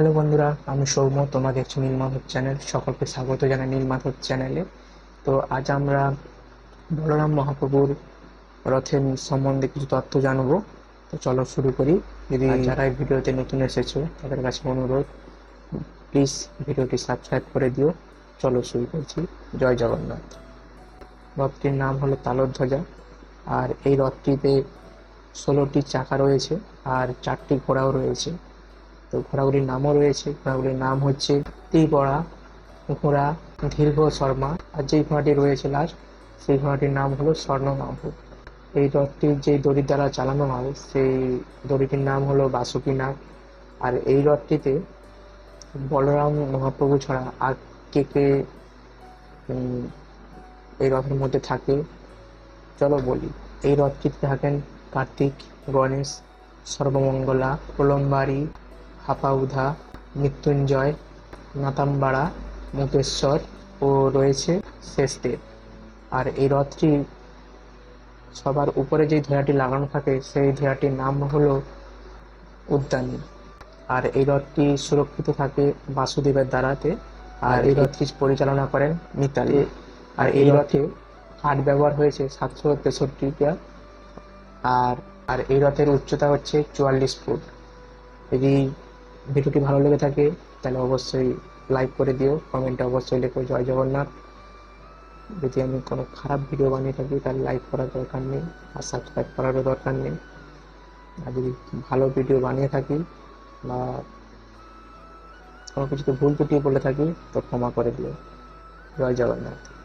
Hello বন্ধুরা আমি সৌম্য তোমরা দেখছ নীলমাধব চ্যানেল। সকলকে স্বাগত জানাই নীলমাধব চ্যানেলে। তো আজ আমরা বলরাম মহাপ্রভুর রথের সম্বন্ধে কিছু তথ্য জানব। তো চলো শুরু করি। যদি যারা এই ভিডিওতে নতুন এসেছ তাদের কাছে অনুরোধ প্লিজ ভিডিওটি সাবস্ক্রাইব করে দিও। চলো শুরু করছি। জয় জগন্নাথ। রথটির নাম হলো তালধ্বজা। আর এই রথটিতে ষোলোটি চাকা রয়েছে আর চারটি ঘোড়াও রয়েছে। তো ঘোড়াগুলির নামও রয়েছে। ঘোড়াগুলির নাম হচ্ছে ত্রিপড়া ঘোড়া দীর্ঘ শর্মা আর যেই ঘোড়াটি রয়েছে লাস্ট, সেই ঘোড়াটির নাম হলো স্বর্ণনাভ এই রথটি যে দড়ির দ্বারা চালানো হয়, সেই দড়িটির নাম হলো বাসুকীনাথ আর এই রথটিতে বলরাম মহাপ্রভু ছাড়া আর কে কে এই রথের মধ্যে থাকে, চলো বলি। এই রথটিতে থাকেন কার্তিক, গণেশ, সর্বমঙ্গলা প্রলম্বারি হাপাউধা, মৃত্যুঞ্জয় নাতাম্বাড়া মুকেশ্বর ও রয়েছে শেষদেব আর এই রথটি সবার উপরে যে ধেয়াটি লাগানো থাকে, সেই ধেয়াটির নাম হলো উদ্যানী। আর এই রথটি সুরক্ষিত থাকে বাসুদেবের দ্বারাতে, আর এই রথটি পরিচালনা করেন মিতালি। আর এই রথে হাট ব্যবহার হয়েছে সাতশো তেষট্টিটা আর আর এই রথের উচ্চতা হচ্ছে চুয়াল্লিশ ফুট। যদি ভিডিওটি ভালো লেগে থাকে, তাহলে অবশ্যই লাইক করে দিও কমেন্টে অবশ্যই লেখো, জয় জগন্নাথ। যদি আমি কোনো খারাপ ভিডিও বানিয়ে থাকি, তাহলে লাইক করার দরকার নেই, আর সাবস্ক্রাইব করারও দরকার নেই। আর যদি ভালো ভিডিও বানিয়ে থাকি, বা কোনো কিছুতে ভুল ত্রুটি বলে থাকি, তো ক্ষমা করে দিও। জয় জগন্নাথ।